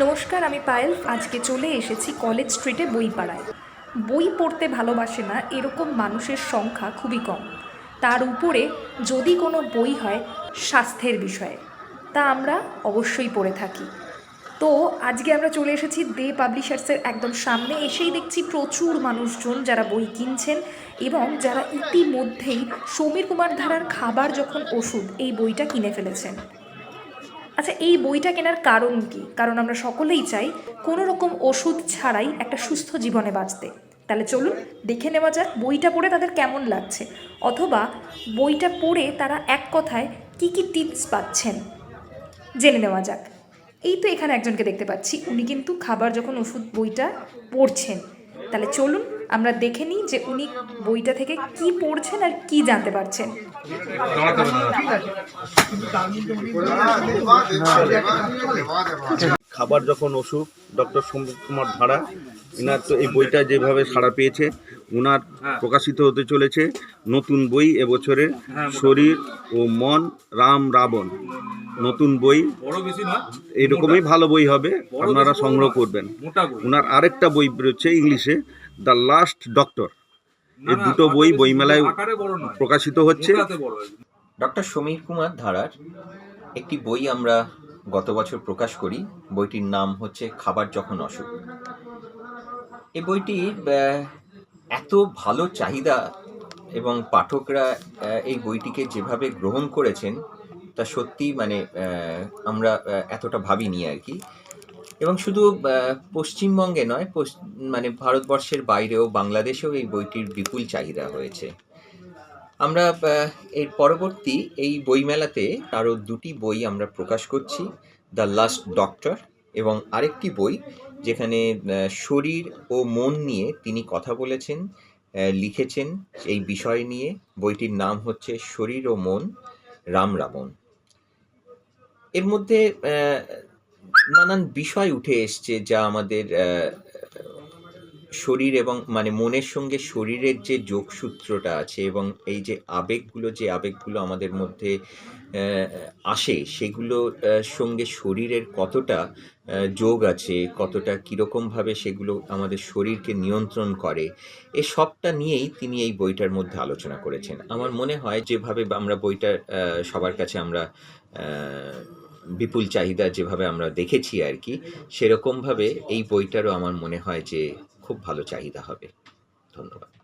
নমস্কার, আমি পায়েল। আজকে চলে এসেছি কলেজ স্ট্রিটে বই পাড়ায় বই পড়তে ভালোবাসে না, এরকম মানুষের সংখ্যা খুবই কম। তার উপরে যদি কোনো বই হয় স্বাস্থ্যের বিষয়ে, তা আমরা অবশ্যই পড়ে থাকি। তো আজকে আমরা চলে এসেছি দে পাবলিশার্সের একদম সামনে। এসেই দেখছি প্রচুর মানুষজন যারা বই কিনছেন এবং যারা ইতিমধ্যেই সমীর কুমার ধারার খাবার যখন ওষুধ এই বইটা কিনে ফেলেছেন। আচ্ছা এই বইটা কেনার কারণ কি? কারণ আমরা সকলেই চাই কোনো রকম ওষুধ ছাড়াই একটা সুস্থ জীবনে বাঁচতে। তাহলে চলুন, দেখে নেওয়া যাক বইটা পড়ে তাদের কেমন লাগছে। অথবা বইটা পড়ে তারা এক কথায় কি কি টিপস পাচ্ছেন? জেনে নেওয়া যাক। এই তো এখানে একজনকে দেখতে পাচ্ছি। উনি কিন্তু খাবার যখন ওষুধ বইটা পড়ছেন। তাহলে চলুন আমরা দেখে নিই যে উনি বইটা থেকে কি পড়ছেন আর কি জানতে পারছেন। খাবার যখন অসুখ ডক্টর সমীর কুমার ধারা এনার তো এই বইটা যেভাবে সাড়া পেয়েছে ওনার প্রকাশিত হতে চলেছে নতুন বই এবছরের শরীর ও মন রাম রাবণ। নতুন বই। বড় বেশি নয় এরকমই ভালো বই হবে আপনারা সংগ্রহ করবেন। ওনার আরেকটা বই বেরোচ্ছে ইংলিশে দ্য লাস্ট ডক্টর। এই দুটো বই বইমেলায় প্রকাশিত হচ্ছে। ডক্টর সমীর কুমার ধারার একটি বই আমরা গত বছর প্রকাশ করি। বইটির নাম হচ্ছে খাবার যখন অসুখ। এই বইটি আহ, এত ভালো চাহিদা এবং পাঠকরা আহ, এই বইটিকে যেভাবে গ্রহণ করেছেন তা সত্যি মানে আহ, আমরা আহ, এতটা ভাবিনি আর কি। এবং শুধু পশ্চিমবঙ্গে নয় মানে ভারতবর্ষের বাইরেও বাংলাদেশেও এই বইটির বিপুল চাহিদা হয়েছে। আমরা এর পরবর্তী এই বইমেলাতে আরও দুটি বই আমরা প্রকাশ করছি, দ্য লাস্ট ডক্টর এবং আরেকটি বই যেখানে শরীর ও মন নিয়ে তিনি কথা বলেছেন লিখেছেন এই বিষয় নিয়ে। বইটির নাম হচ্ছে শরীর ও মন, রাম রাবণ। এর মধ্যে নানান বিষয় উঠে এসছে যা আমাদের শরীর এবং মানে মনের সঙ্গে শরীরের যে যোগসূত্রটা আছে এবং এই যে আবেগগুলো যে আবেগগুলো আমাদের মধ্যে আসে সেগুলো সঙ্গে শরীরের কতটা যোগ আছে কতটা কীরকমভাবে সেগুলো আমাদের শরীরকে নিয়ন্ত্রণ করে এ সবটা নিয়েই তিনি এই বইটার মধ্যে আলোচনা করেছেন। আমার মনে হয় যেভাবে আমরা বইটা আহ, সবার কাছে আমরা বিপুল চাহিদা যেভাবে আমরা দেখেছি আর কি, সেরকমভাবে এই বইটারও আমার মনে হয় যে খুব ভালো চাহিদা হবে। ধন্যবাদ।